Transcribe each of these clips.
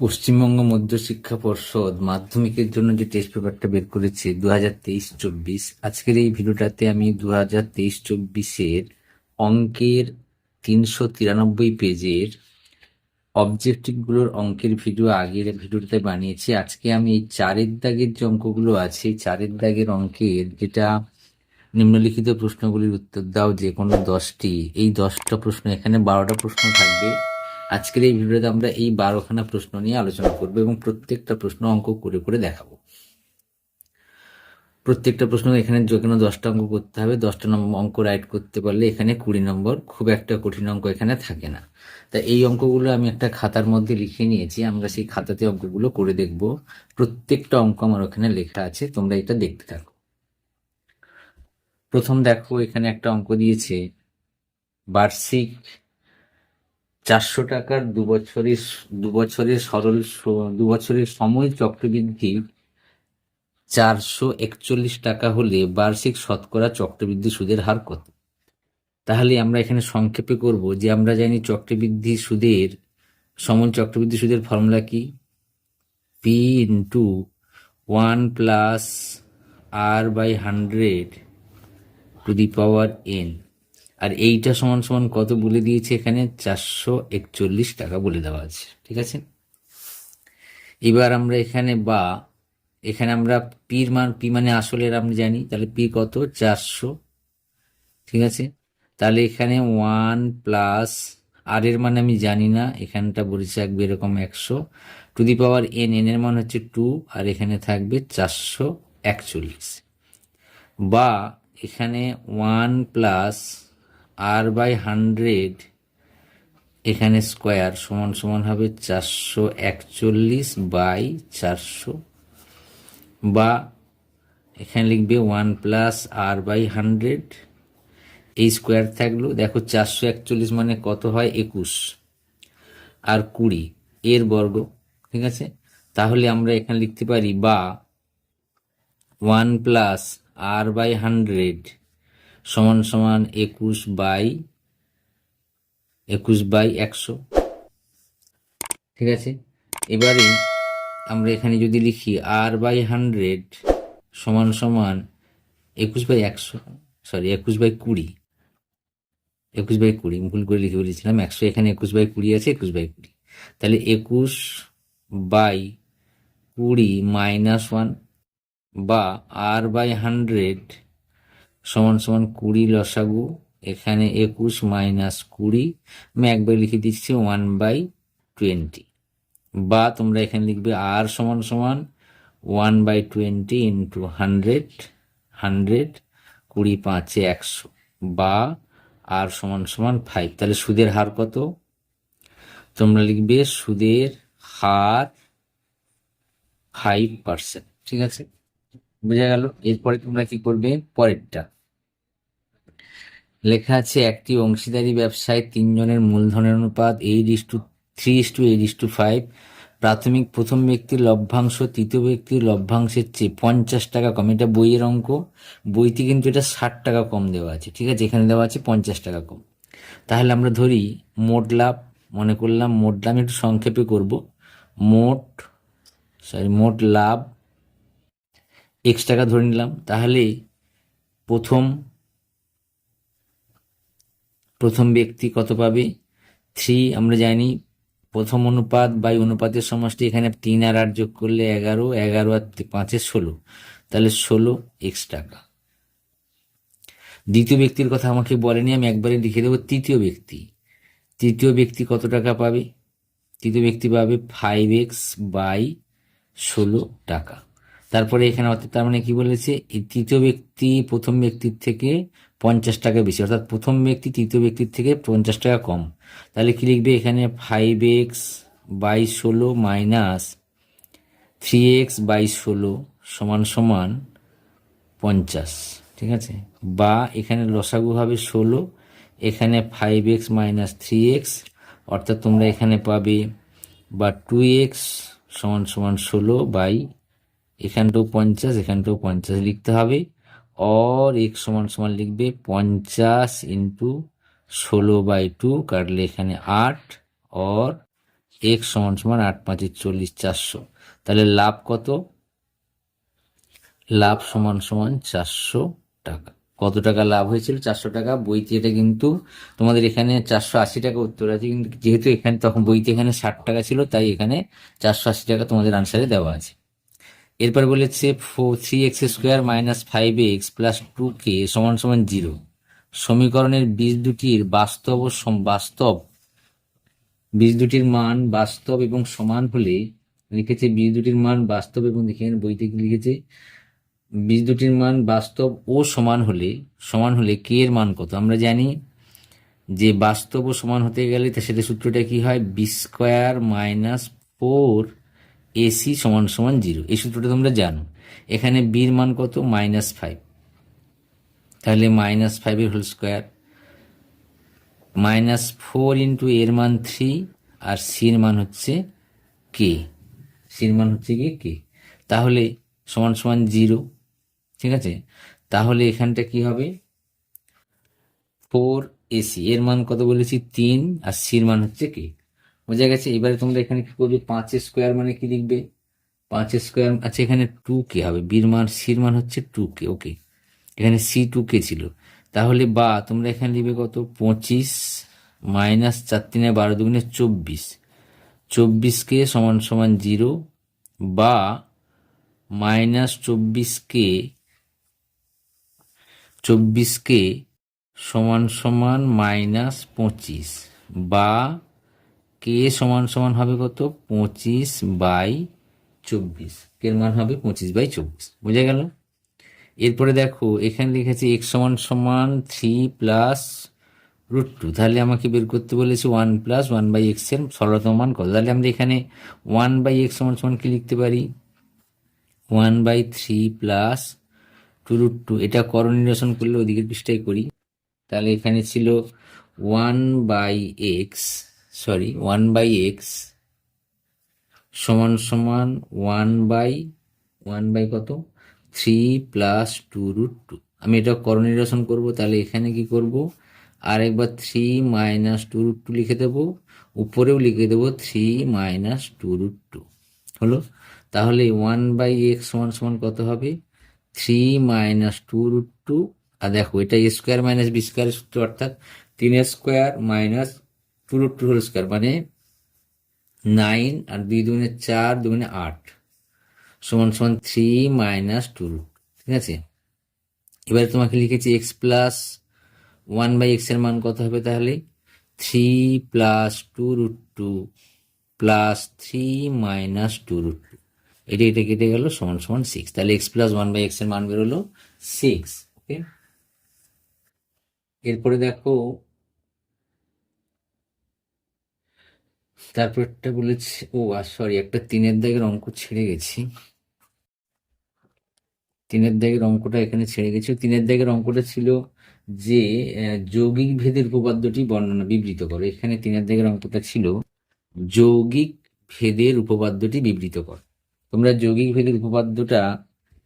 পশ্চিমবঙ্গ মধ্যশিক্ষা পর্ষদ মাধ্যমিকের জন্য যে টেস্ট পেপারটা বের করেছে দু হাজার তেইশ চব্বিশ, আজকের এই ভিডিওটাতে আমি দু হাজার তেইশ চব্বিশের অঙ্কের তিনশো তিরানব্বই পেজের অবজেক্টিভগুলোর অঙ্কের ভিডিও আগের ভিডিওটাতে বানিয়েছি। আজকে আমি এই চারের দাগের যে অঙ্কগুলো আছে চারের দাগের অঙ্কের যেটা নিম্নলিখিত প্রশ্নগুলির উত্তর দাও, যে কোনো দশটি। এই দশটা প্রশ্ন, এখানে বারোটা প্রশ্ন থাকবে। আজকের এই ভিডিওতে আমরা এই বারোখানা প্রশ্ন নিয়ে আলোচনা করব এবং প্রত্যেকটা প্রশ্ন অঙ্ক করে করে দেখাবো। প্রত্যেকটা প্রশ্ন এখানে যে কোনো দশটা অঙ্ক করতে হবে, দশটা নম্বর অঙ্ক রাইট করতে পারলে এখানে কুড়ি নম্বর খুব একটা কঠিন অঙ্ক এখানে থাকে না। তা এই অঙ্কগুলো আমি একটা খাতার মধ্যে লিখে নিয়েছি, আমরা সেই খাতাতে অঙ্কগুলো করে দেখব। প্রত্যেকটা অঙ্ক আমার ওখানে লেখা আছে, তোমরা এটা দেখতে থাকো। প্রথম দেখো এখানে একটা অঙ্ক দিয়েছে, বার্ষিক চারশো টাকার দু বছরের দু বছরের সরল স- দু বছরের সময় চক্রবৃদ্ধি চারশো একচল্লিশ টাকা হলে বার্ষিক শতকরা চক্রবৃদ্ধি সুদের হার কত? তাহলে আমরা এখানে সংক্ষেপে করব যে আমরা জানি চক্রবৃদ্ধি সুদের সময় চক্রবৃদ্ধি সুদের ফর্মুলা কি? P into one plus R by hundred to the power N আর এইটা সমান সমান কত বলে দিয়েছে এখানে? চারশো একচল্লিশ টাকা বলে দেওয়া আছে। ঠিক আছে? এবার আমরা এখানে বা, এখানে আমরা পির মান পি মানে আসলের আমরা জানি। তাহলে পি কত? চারশো। ঠিক আছে? তাহলে এখানে ওয়ান প্লাস আর এর মানে আমি জানি না। এখানটা বলেছে থাকবে এরকম একশো। To the power N N এর মান হচ্ছে টু, আর এখানে থাকবে চারশো একচল্লিশ। বা এখানে one plus R by hundred এখানে স্কোয়ার সমান সমান হবে চারশো একচল্লিশ বাই চারশো। বা এখানে লিখবে one plus R by hundred. এই স্কোয়ার থাকল, দেখো চারশো একচল্লিশ মানে কত হয়? একুশ। আর কুড়ি, এর বর্গ, ঠিক আছে? তাহলে আমরা এখানে লিখতে পারি বা one plus R by hundred সমান সমান একুশ বাই একুশ বাই একশো। ঠিক আছে? এবারে আমরা এখানে যদি লিখি আর বাই হান্ড্রেড সমান সমান একুশ বাই একশো সরি একুশ বাই কুড়ি। একুশ বাই কুড়ি, ভুল করে লিখে বলেছিলাম। একশো এখানে একুশ বাই কুড়ি আছে, একুশ বাই কুড়ি। তাহলে একুশ বাই কুড়ি মাইনাস ওয়ান বা আর বাই হান্ড্রেড সমান সমান কুড়ি লসাগু, এখানে একুশ মাইনাস কুড়ি। আমি একবার লিখে দিচ্ছি ওয়ান বাই টোয়েন্টি। বা তোমরা এখানে লিখবে আর সমান সমান one by twenty into hundred hundred কুড়ি পাঁচে একশো। বা আর সমান সমান ফাইভ। তাহলে সুদের হার কত? তোমরা লিখবে সুদের হার ফাইভ পার্সেন্ট। ঠিক আছে? বোঝা গেল? এরপরে তোমরা কি করবে? পরেরটা। লেখা আছে, একটি অংশীদারি ব্যবসায় তিনজনের মূলধনের অনুপাত eight is to three is to eight is to five প্রাথমিক প্রথম ব্যক্তির লভ্যাংশ, তৃতীয় ব্যক্তির লভ্যাংশের চেয়ে পঞ্চাশ টাকা কম। এটা বইয়ের অঙ্ক। বইতে কিন্তু এটা ষাট টাকা কম দেওয়া আছে। ঠিক আছে, এখানে দেওয়া আছে পঞ্চাশ টাকা কম। তাহলে আমরা ধরি, মোট লাভ, মনে করলাম মোট লাভ একটু সংক্ষেপে করব। মোট সরি মোট লাভ, এক্স টাকা ধরে নিলাম। তাহলে প্রথম প্রথম ব্যক্তি কত পাবে? থ্রি, আমরা জানি প্রথম অনুপাত বাই অনুপাতের সমষ্টি এখানে তিন আর আট যোগ করলে এগারো এগারো আর পাঁচে ষোলো। তাহলে ষোলো এক্স টাকা। দ্বিতীয় ব্যক্তির কথা আমাকে বলেনি, আমি একবারে লিখে দেবো তৃতীয় ব্যক্তি। তৃতীয় ব্যক্তি কত টাকা পাবে? তৃতীয় ব্যক্তি পাবে ফাইভ এক্স বাই ষোলো টাকা। তারপরে এখানে অর্থাৎ তার মানে কি বলেছে? তৃতীয় ব্যক্তি প্রথম ব্যক্তির থেকে পঞ্চাশ টাকা বেশি, অর্থাৎ প্রথম ব্যক্তি তৃতীয় ব্যক্তির থেকে পঞ্চাশ টাকা কম। তাহলে কি লিখবে? এখানে ফাইভ এক্স বাই ষোলো মাইনাস থ্রি এক্স বাই ষোলো সমান সমান পঞ্চাশ, ঠিক আছে? বা এখানে লসাগু হবে ষোলো, এখানে five X minus three X অর্থাৎ তোমরা এখানে পাবে বা টু এক্স সমান সমান ষোলো বাই এখানটাও পঞ্চাশ এখানটাও পঞ্চাশ লিখতে হবে। অর এক্স সমান সমান লিখবে পঞ্চাশ ইন্টু ষোলো বাই টু কাটলে এখানে আট। অর এক্স সমান সমান আট পাঁচে চল্লিশ চারশো। তাহলে লাভ কত? লাভ সমান সমান চারশো টাকা। কত টাকা লাভ হয়েছিল? চারশো টাকা। বইতে এটা কিন্তু তোমাদের এখানে চারশো আশি টাকা উত্তর আছে। কিন্তু যেহেতু এখানে তখন বইতে এখানে ষাট টাকা ছিল, তাই এখানে চারশো আশি টাকা তোমাদের আনসারে দেওয়া আছে। এরপর বলেছে four three X square minus five X plus two কে সমান সমান জিরো সমীকরণের বীজ দুটির বাস্তব ও বাস্তব, বীজ দুটির মান বাস্তব এবং সমান হলে লিখেছে বীজ দুটির মান বাস্তব এবং দেখে বইতে লিখেছে। বীজ দুটির মান বাস্তব ও সমান হলে সমান হলে কে এর মান কত? আমরা জানি যে বাস্তব ও সমান হতে গেলে তা সেটা সূত্রটা কি হয়? B square minus four AC সমান সমান জিরো। এই সূত্রটা তোমরা জানো। এখানে বির মান কত? Minus five. তাহলে মাইনাস ফাইভের whole square. Minus four into এর মান থ্রি, আর সির মান হচ্ছে কে সির মান হচ্ছে কি কে তাহলে সমান সমান জিরো। ঠিক আছে? তাহলে এখানটা কি হবে? ফোর এসি এর মান কত বলেছি? তিন, আর সির মান হচ্ছে কে বোঝা গেছে? এবারে তোমরা এখানে কি করবে? পাঁচ স্কোয়ার মানে কি লিখবে? পাঁচ স্কোয়ার আচ্ছা এখানে টু কে হবে? বির মান সির মান হচ্ছে টু কে ওকে এখানে সি টু কে ছিল। তাহলে বা, তোমরা এখানে লিখবে কত? পঁচিশ মাইনাস চার তিনে বারো দুগুণে চব্বিশ। চব্বিশকে সমান সমান জিরো বা মাইনাস চব্বিশকে চব্বিশকে সমান সমান মাইনাস পঁচিশ বা কে সমান সমান হবে কত? পঁচিশ বাই চব্বিশ। কে মান হবে? পঁচিশ বাই চব্বিশ। বোঝা গেল? এরপরে দেখো, এখানে লিখেছে এক্স সমান সমান থ্রি প্লাস রুট টু তাহলে আমাকে বের করতে বলেছে ওয়ান প্লাস ওয়ান বাই এক্সের সরলতম মান কত? তাহলে আমরা এখানে ওয়ান বাই এক্স সমান সমান কি লিখতে পারি? One by three plus two root two এটা করণ নিরসন করলে ওদিকের পৃষ্ঠায় করি। তাহলে এখানে ছিল one by X sorry one by X সমান সমান ওয়ান বাই ওয়ান বাই কত? Three plus two root two আমি এটা করণ নিরসন করব, তাহলে এখানে কি করব? আর একবার three minus two root two লিখে দেবো, উপরেও লিখে দেবো three minus two root two হলো? তাহলে ওয়ান বাই এক্স সমান সমান কত হবে? Three minus two root two আর দেখো, এটা স্কোয়ার মাইনাস বি স্কোয়ার সূত্র অর্থাৎ তিন square minus root two whole square মানে নাইন আর দুই দুগুণে চার দুগুণে আট সমান সমান থ্রি মাইনাস টু রুট ঠিক আছে? এবারে তোমাকে লিখেছি এক্স প্লাস ওয়ান বাই এক্সের মান কত হবে তাহলে? Three plus two root two plus three minus two root two এটা এটা কেটে গেল সমান সমান সিক্স তাহলে এক্স প্লাস ওয়ান বাই এক্সের মান বেরোলো সিক্স ওকে এরপরে দেখো তারপরটা বলেছে, ও আর সরি একটা তিনের দাগের অঙ্ক ছেড়ে গেছি। তিনের দাগের অঙ্কটা এখানে ছেড়ে গেছে। তিনের দাগের অঙ্কটা ছিল যে যৌগিক ভেদের উপপাদ্যটি বর্ণনা, বিবৃত করো। এখানে তিনের দাগের অঙ্কটা ছিল, যৌগিক ভেদের উপপাদ্যটি বিবৃত কর। তোমরা যৌগিক ভেদের উপপাদ্যটা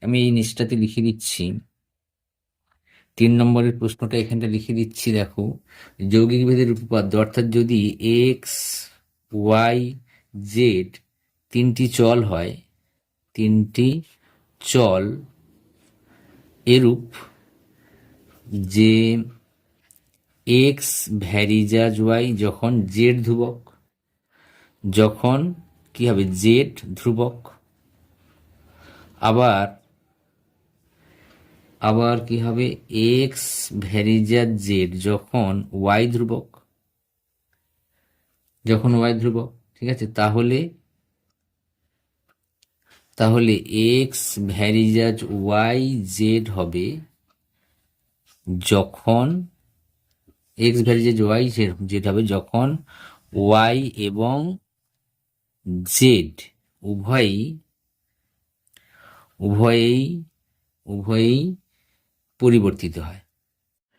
আমি এই নিষ্ঠাতে লিখে দিচ্ছি। তিন নম্বরের প্রশ্নটা এখানটা লিখে দিচ্ছি, দেখো। যৌগিক ভেদের উপপাদ্য, অর্থাৎ যদি এক্স ওয়াই জেড তিনটি চল হয়, তিনটি চল এরূপ যে এক্স ভ্যারিজাজ ওয়াই যখন জেড ধ্রুবক, যখন কি হবে? জেড ধ্রুবক। আবার আবার কি হবে? এক্স ভ্যারিজাজ জেড যখন ওয়াই ধ্রুবক যখন ওয়াই ধ্রুবক ঠিক আছে? তাহলে তাহলে এক্স ভ্যারিজাজ ওয়াই জেড হবে যখন এক্স ভ্যারিজাজ ওয়াই জেড হবে যখন ওয়াই এবং জেড উভয়ই, উভয়েই উভয়েই পরিবর্তিত হয়।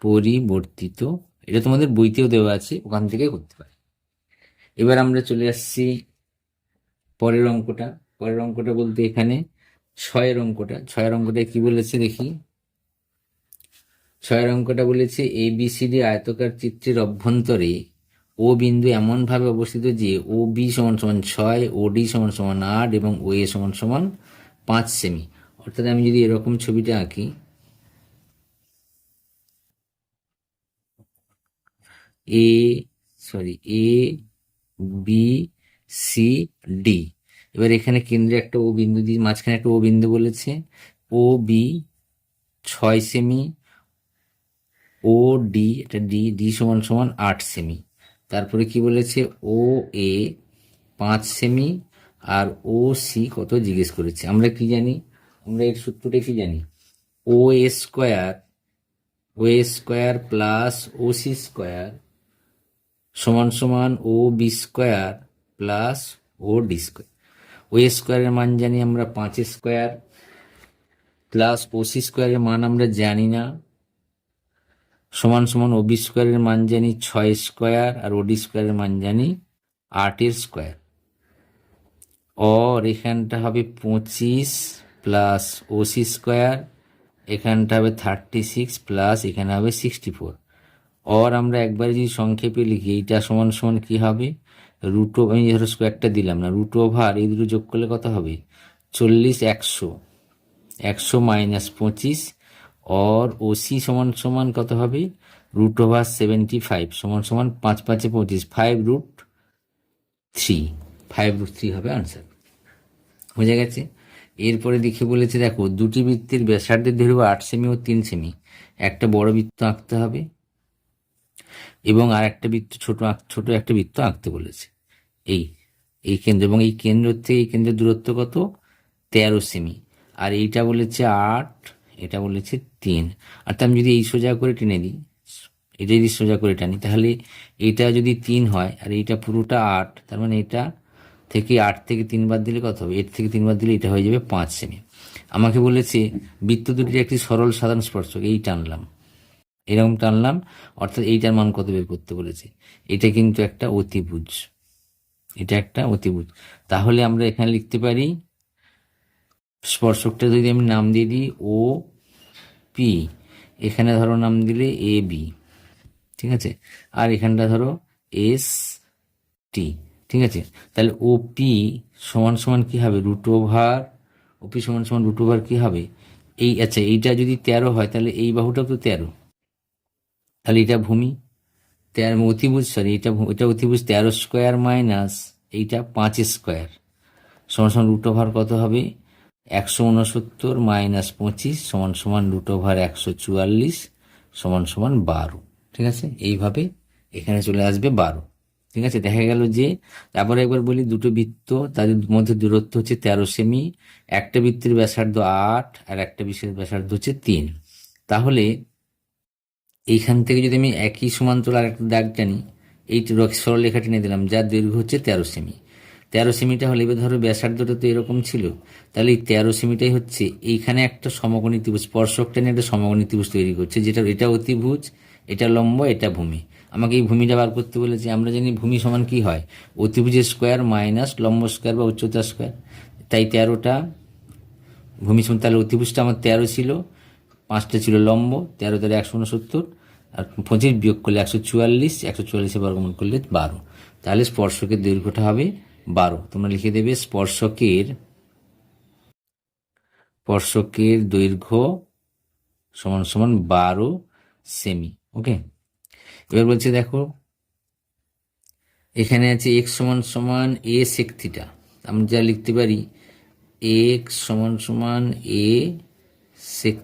পরিবর্তিত, এটা তোমাদের বইতেও দেওয়া আছে, ওখান থেকে করতে পারে। এবার আমরা চলে আসছি পরের অঙ্কটা। পরের অঙ্কটা বলতে এখানে ছয়ের অঙ্কটা। ছয়ের অঙ্কটা কি বলেছে দেখি? ছয়ের অঙ্কটা বলেছে এ বি সি ডি আয়তকার চিত্রের অভ্যন্তরে ও বিন্দু এমনভাবে অবস্থিত যে ও বি সমান সমান ছয় ও ডি সমান সমান আট এবং ও এ সমান সমান পাঁচ সেমি অর্থাৎ আমি যদি এরকম ছবিটা আঁকি A sorry A B, C, D. এবার এখানে কেন্দ্রে একটা ও বিন্দু দিয়ে মাঝখানে একটা ও বিন্দু বলেছে। ও, বি, ছয় সেমি। ও, ডি, এটা ডি ডি সমান সমান আট সেমি। তারপরে কি বলেছে? ও, এ, পাঁচ সেমি। আর ও, সি কত জিজ্ঞেস করেছে? আমরা কি জানি? আমরা এর সূত্রটা কি জানি? O, A square, O, A square plus O, C square সমান সমান O B square plus O D square. O স্কোয়ারের মান জানি আমরা পাঁচ স্কোয়ার প্লাস ও সি স্কোয়ারের মান আমরা জানি না। সমান সমান ও বি স্কোয়ারের মান জানি ছয় স্কোয়ার আর ওডি স্কোয়ারের মান জানি আটের স্কোয়ার। অর এখানটা হবে পঁচিশ প্লাস ও সি স্কোয়ার, এখানটা হবে থার্টি সিক্স প্লাস এখানে হবে সিক্সটি ফোর অর আমরা একবারে যদি সংক্ষেপে লিখি, এইটা সমান সমান কি হবে? রুট আমি ধরো স্কোয়ারটা দিলাম না রুট ওভার এই দুটো যোগ করলে কত হবে? চল্লিশ, একশো। একশো মাইনাস পঁচিশ অর ওসি সমান সমান কত হবে? রুট ওভার সেভেন্টি ফাইভ সমান সমান পাঁচ পাঁচে পঁচিশ five root three five root three হবে আনসার বোঝা গেছে? এরপরে দেখে বলেছে, দেখো, দুটি বৃত্তের ব্যাসার্ধের দৈর্ঘ্য আট সেমি ও তিন সেমি একটা বড় বৃত্ত আঁকতে হবে এবং আর একটা বৃত্ত, ছোট ছোট একটা বৃত্ত আঁকতে বলেছে। এই এই কেন্দ্র এবং এই কেন্দ্র থেকে এই কেন্দ্রের দূরত্ব কত? তেরো সেমি। আর এইটা বলেছে আট, এটা বলেছে তিন। অর্থাৎ আমি যদি এই সোজা করে টেনে দিই, এটা যদি সোজা করে টানি, তাহলে এটা যদি তিন হয়, আর এইটা পুরোটা আট, তার মানে এটা থেকে আট থেকে তিন বার দিলে কত হবে? এর থেকে তিন বার দিলে এটা হয়ে যাবে পাঁচ সেমি। আমাকে বলেছে, বৃত্ত দুটির একটি সরল সাধারণ স্পর্শক, এই টানলাম। এরকম টানলাম, অর্থাৎ এইটার মান কত বের করতে বলেছে? এটা কিন্তু একটা অতিভুজ। এটা একটা অতিভুজ। তাহলে আমরা এখানে লিখতে পারি, স্পর্শকটা যদি আমি নাম দিয়ে দিই ও পি এখানে ধরো নাম দিলে এ বি ঠিক আছে? আর এখানটা ধরো এস টি ঠিক আছে? তাহলে ও পি সমান সমান কি হবে? রুট ওভার ওপি সমান সমান রুট ওভার কি হবে? এই আচ্ছা এইটা যদি তেরো হয়, তাহলে এই বাহুটাও তো তেরো। তাহলে এটা ভূমি, তেরো অতিভুজ সরি এটা এটা অতিভুজ তেরো স্কোয়ার মাইনাস এইটা পাঁচ স্কোয়ার। সমান সমান রুট ওভার কত হবে? একশো উনসত্তর মাইনাস পঁচিশ সমান সমান রুট ওভার একশো চুয়াল্লিশ সমান সমান বারো। ঠিক আছে? এইভাবে এখানে চলে আসবে বারো। ঠিক আছে? দেখা গেল যে তারপরে একবার বলি দুটো বৃত্ত, তাদের মধ্যে দূরত্ব হচ্ছে তেরো সেমি একটা বৃত্তের ব্যাসার্ধ আট আর একটা বৃত্তের ব্যাসার্ধ হচ্ছে তিন। তাহলে এইখান থেকে যদি আমি একই সমান্তরাল একটা দাগ টানি, এই সরলরেখা টেনে দিলাম, যার দৈর্ঘ্য হচ্ছে তেরো সেমি। তেরো সেমিটা হলে এবার ধরো ব্যাসার্ধটা তো এরকম ছিল, তাহলে এই তেরো সেমিটাই হচ্ছে এইখানে একটা সমকোণী ত্রিভুজ, স্পর্শক টেনে একটা সমকোণী ত্রিভুজ তৈরি করছে, যেটা এটা অতিভুজ, এটা লম্ব, এটা ভূমি। আমাকে এই ভূমিটা বার করতে বলেছে, আমরা জানি ভূমি সমান কি হয়? অতিভুজের স্কোয়ার মাইনাস লম্ব স্কোয়ার বা উচ্চতা স্কোয়ার। তাই তেরোটা ভূমি সমান, তাহলে অতিভুজটা আমার তেরো ছিল, পাঁচটা ছিল লম্ব, তেরো তেরো একশো উনসত্তর আর পঁচিশ বিয়োগ করলে একশো চুয়াল্লিশ, একশো চুয়াল্লিশে বর্গমূল করলে বারো। তাহলে স্পর্শকের দৈর্ঘ্যটা হবে বারো। তোমরা লিখে দেবে স্পর্শকের স্পর্শকের দৈর্ঘ্য সমান সমান বারো সেমি। ওকে? এবার বলছে দেখো, এখানে আছে এক্স সমান সমান এ সেক থিটা আমরা যা লিখতে পারি এক্স সমান সমান এ সেক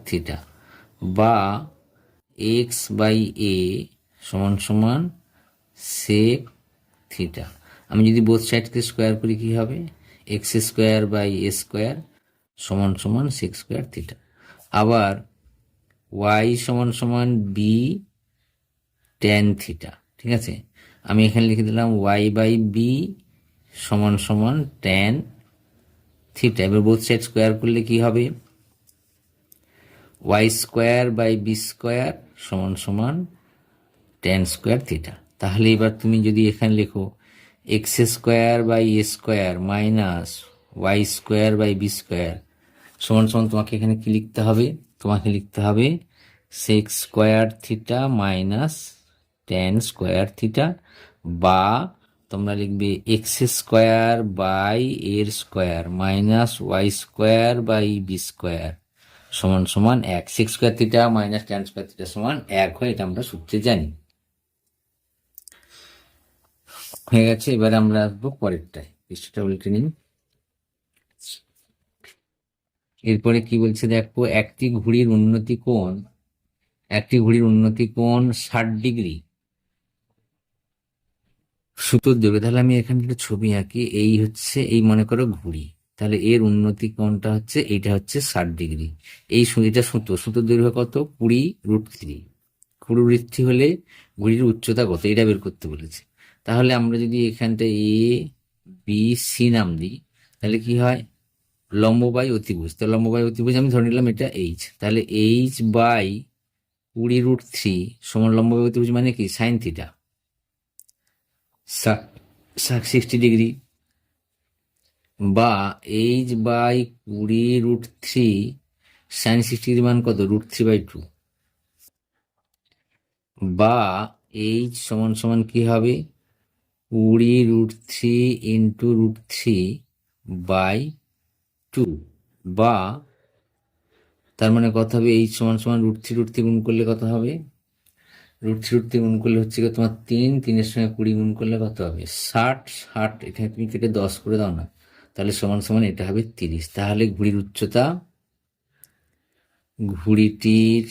বা এক্স বাই এ সমান সমান সেক থিটা আমি যদি বোথ সাইডকে স্কোয়ার করি, কি হবে? X square by A square সমান সমান সেক্স স্কোয়ার থিটা আবার ওয়াই সমান সমান বি ট্যান থিটা ঠিক আছে? আমি এখানে লিখে দিলাম ওয়াই বাই বি সমান সমান ট্যান থিটা এবার বোথ সাইড স্কোয়ার করলে কি হবে? Y square by B square সমান সমান টেন স্কোয়ার থিটা তাহলে এবার তুমি যদি এখানে লেখো X square by A square minus Y square by B square সমান সমান তোমাকে এখানে কি লিখতে হবে? তোমাকে লিখতে হবে sec square theta minus tan square theta বা তোমরা লিখবে X square by A square minus Y square by B square সমান সমান এক। Sec square theta minus tan square theta সমান এক হয়, এটা আমরা সূত্রে জানি। হয়ে গেছে, এবার আমরা আসব পরেরটায়। পৃষ্ঠটা উল্টে নিন। এরপরে কি বলছে দেখো, একটি ঘুড়ির উন্নতি কোণ, একটি ঘুড়ির উন্নতি কোণ ষাট ডিগ্রি। সুতোর দেবে, তাহলে আমি এখানে একটা ছবি আঁকি, এই হচ্ছে, এই মনে করো ঘুড়ি। তাহলে এর উন্নতি কোণটা হচ্ছে? এইটা হচ্ছে ষাট ডিগ্রি। এই এটা সুতো সুতোর দৈর্ঘ্য কত? কুড়ি রুট থ্রি। কুড়ি রুট থ্রি হলে ঘুড়ির উচ্চতা কত? এটা বের করতে বলেছে। তাহলে আমরা যদি এখানটা এ, বি, সি নাম দিই, তাহলে কি হয়? লম্ব বাই অতিভুজ। তো লম্ব বাই অতিভুজ আমি ধরে নিলাম এটা এইচ তাহলে এইচ বাই কুড়ি রুট থ্রি সমান লম্ব বাই অতিভুজ মানে কি? Sine theta. Sixty degree. বা এইচ বাই কুড়ি root three sine sixty degree মান কত? রুট থ্রি বাই টু বা এইচ সমান সমান কি হবে? কুড়ি root three into root three by two বা তার মানে কত হবে? এইচ সমান সমান রুট থ্রি রুট থ্রি গুণ করলে কত হবে? রুট থ্রি রুট থ্রি গুণ করলে হচ্ছে তোমার তিন, তিনের সঙ্গে কুড়ি গুণ করলে কত হবে? ষাট ষাট, এখানে তুমি কেটে দশ করে দাও না। তাহলে সমান সমান এটা হবে তিরিশ। তাহলে ঘুড়ির উচ্চতা, ঘুড়িটির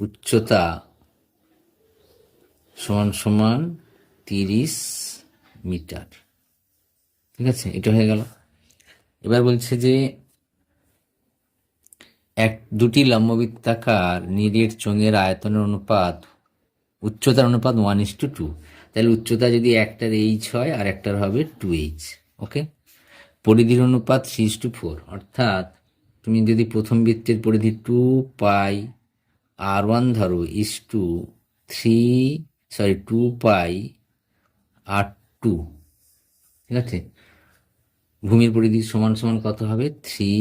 উচ্চতা সমান সমান তিরিশ মিটার। ঠিক আছে? এটা হয়ে গেল। এবার বলছে যে এক, দুটি লম্ববৃত্তাকার নিরেট চোঙের আয়তনের অনুপাত, উচ্চতার অনুপাত ওয়ান ইস টু টু তাহলে উচ্চতা যদি একটার এইচ হয় আর একটার হবে টু এইচ ওকে পরিধির অনুপাত সিক্স টু ফোর অর্থাৎ তুমি যদি প্রথম বৃত্তের পরিধি টু পাই আর ওয়ান ধরো is two three sorry two pi R two ঠিক আছে? ভূমির পরিধি সমান সমান কত হবে? থ্রি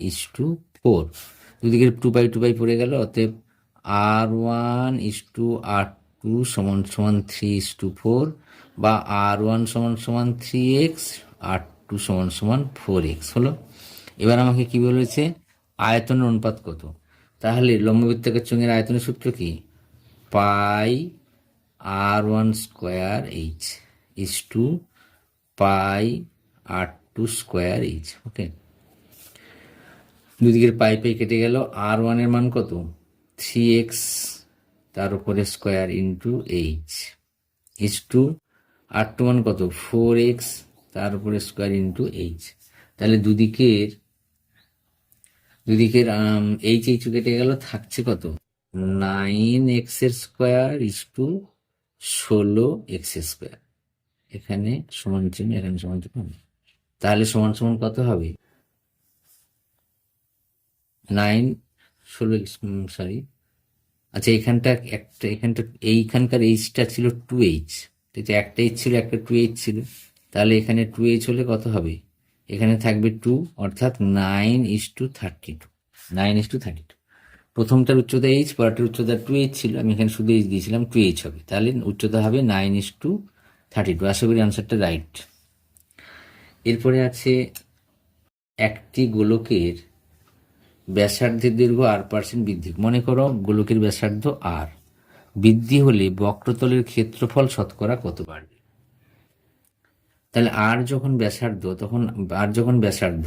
ইস টু ফোর দুদিকে টু পাই টু বাই পড়ে গেল, অতএব R one is two R two সমান সমান থ্রি ইস টু ফোর বা আর ওয়ান সমান সমান থ্রি এক্স আর টু সমান সমান ফোর এক্স হলো। এবার আমাকে কি বলেছে? আয়তনের অনুপাত কত? তাহলে লম্ববৃত্তাকার চোঙের আয়তনের সূত্র কি? Pi R one square H is two pi R two square H, okay? দুদিকের pi pi কেটে গেল, আর ওয়ানের মান কত? থ্রি এক্স, তার উপরে square into H. Is two R two মান কত? ফোর এক্স তার উপরে স্কোয়ার ইন্টু এইচ তাহলে দুদিকের দুদিকের এইচ এইচ কেটে গেল, থাকছে কত? নাইন এক্সের স্কোয়ার ইস টু ষোলো এক্স স্কোয়ার এখানে সমান চিহ্ন, এখানে সমান চিহ্ন। তাহলে সমান সমান কত হবে? নাইন ষোলো সরি আচ্ছা এখানটা একটা, এখানটা, এইখানকার এইচটা ছিল টু এইচ একটা এইচ ছিল, একটা টু এইচ ছিল। তাহলে এখানে টু এইচ হলে কত হবে? এখানে থাকবে টু অর্থাৎ nine is two thirty two nine is two thirty two প্রথমটার উচ্চতা এইচ পরেরটার উচ্চতা টু এইচ ছিল। আমি এখানে শুধু এইচ দিয়েছিলাম টু এইচ হবে। তাহলে উচ্চতা হবে nine is two thirty two আশা করি আনসারটা রাইট এরপরে আছে একটি গোলকের ব্যাসার্ধের দৈর্ঘ্য আর পার্সেন্ট বৃদ্ধি। মনে করো গোলকের ব্যাসার্ধ আর বৃদ্ধি হলে বক্রতলের ক্ষেত্রফল শতকরা কত বাড়বে? তাহলে আর যখন ব্যাসার্ধ, তখন, আর যখন ব্যাসার্ধ,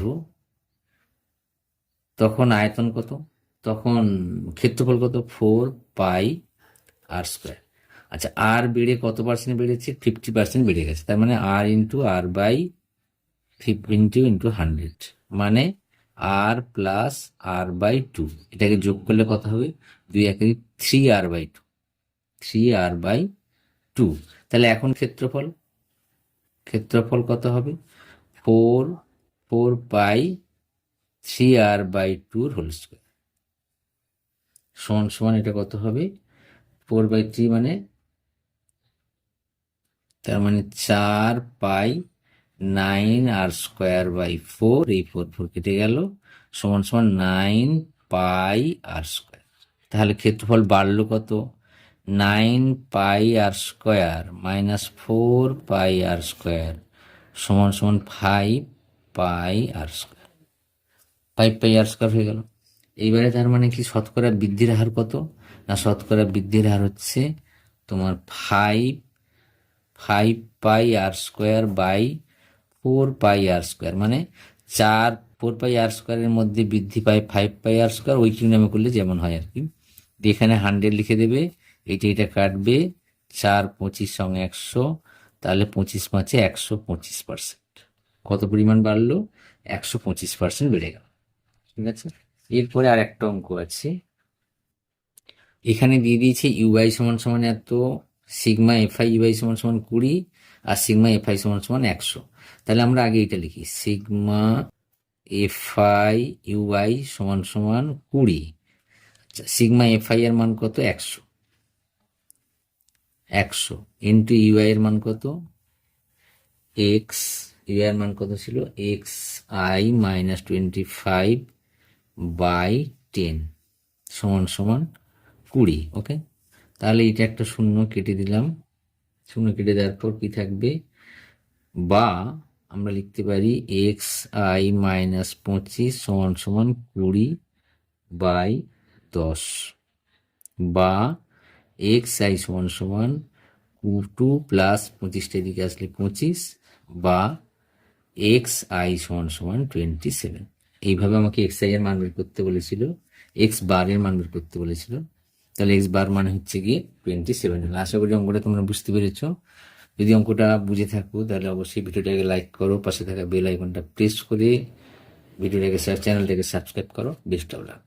তখন আয়তন কত? তখন ক্ষেত্রফল কত? Four pi R square. আচ্ছা আর বেড়ে কত পার্সেন্ট বেড়েছে? ফিফটি পার্সেন্ট বেড়ে গেছে। তার মানে R into R by into into hundred মানে R plus R by two এটাকে যোগ করলে কত হবে? দুই একে three R by two three R by two তাহলে এখন ক্ষেত্রফল ক্ষেত্রফল কত হবে? Four four by three R by tour whole square. সমান সমান এটা কত হবে? ফোর বাই থ্রি মানে? তার মানে চার পাই nine R square by four, এই ফোর ফোর কেটে গেল। সমান সমান নাইন পাই আর স্কোয়ার। তাহলে ক্ষেত্রফল বাড়লো কত? Nine pi R square minus four pi R square সমান সমান five pi R square. Five pi R square হয়ে গেল। এইবারে তার মানে কি শতকরা বৃদ্ধির হার কত? না, শতকরা বৃদ্ধির হার হচ্ছে তোমার five five pi R square by four pi R square. মানে চার, ফোর পাই আর স্কোয়ারের মধ্যে বৃদ্ধি পায় ফাইভ পাই আর স্কোয়ার, ওই নামে করলে যেমন হয় আর কি। এখানে হান্ড্রেড লিখে দেবে এইটা এটা কাটবে চার, পঁচিশ সঙ্গে একশো, তাহলে পঁচিশ পাঁচে একশো পঁচিশ পার্সেন্ট। কত পরিমাণ বাড়লো? একশো পঁচিশ পার্সেন্ট বেড়ে গেল। ঠিক আছে? এরপরে আর একটা অঙ্ক আছে। এখানে দিয়ে দিয়েছে ইউআই সমান সমান এত সিগমা এফআই ইউআই সমান সমান কুড়ি আর সিগমা এফআই সমান সমান একশো। তাহলে আমরা আগে এটা লিখি। সিগমা এফআই ইউআই সমান সমান কুড়ি। আচ্ছা সিগমা এফআই এর মান কত? একশো। একশো। ইন্টু ইউআই এর মান কত? এক্স ইউআই এর মান কত ছিল? X I minus twenty five by ten সমান সমান কুড়ি ওকে তাহলে এটা একটা শূন্য কেটে দিলাম। শূন্য কেটে দেওয়ার পর কি থাকবে? বা আমরা লিখতে পারি এক্স আই মাইনাস পঁচিশ সমান সমান কুড়ি বাই দশ। বা এক্স আই সমান সমান টু প্লাস পঁচিশটা দিকে আসলে পঁচিশ বা এক্স আই সমান সমান টোয়েন্টি সেভেন এইভাবে আমাকে এক্স আই এর মান বের করতে বলেছিল। এক্স বার এর মান বের করতে বলেছিল। তাহলে এক্স বার মানে হচ্ছে গিয়ে টোয়েন্টি সেভেন আশা করি অঙ্কটা তোমরা বুঝতে পেরেছ। যদি অঙ্কটা বুঝে থাকো, তাহলে অবশ্যই ভিডিওটাকে লাইক করো, পাশে থাকা বেল আইকনটা প্রেস করে ভিডিওটাকে চ্যানেলটাকে সাবস্ক্রাইব করো। Best of luck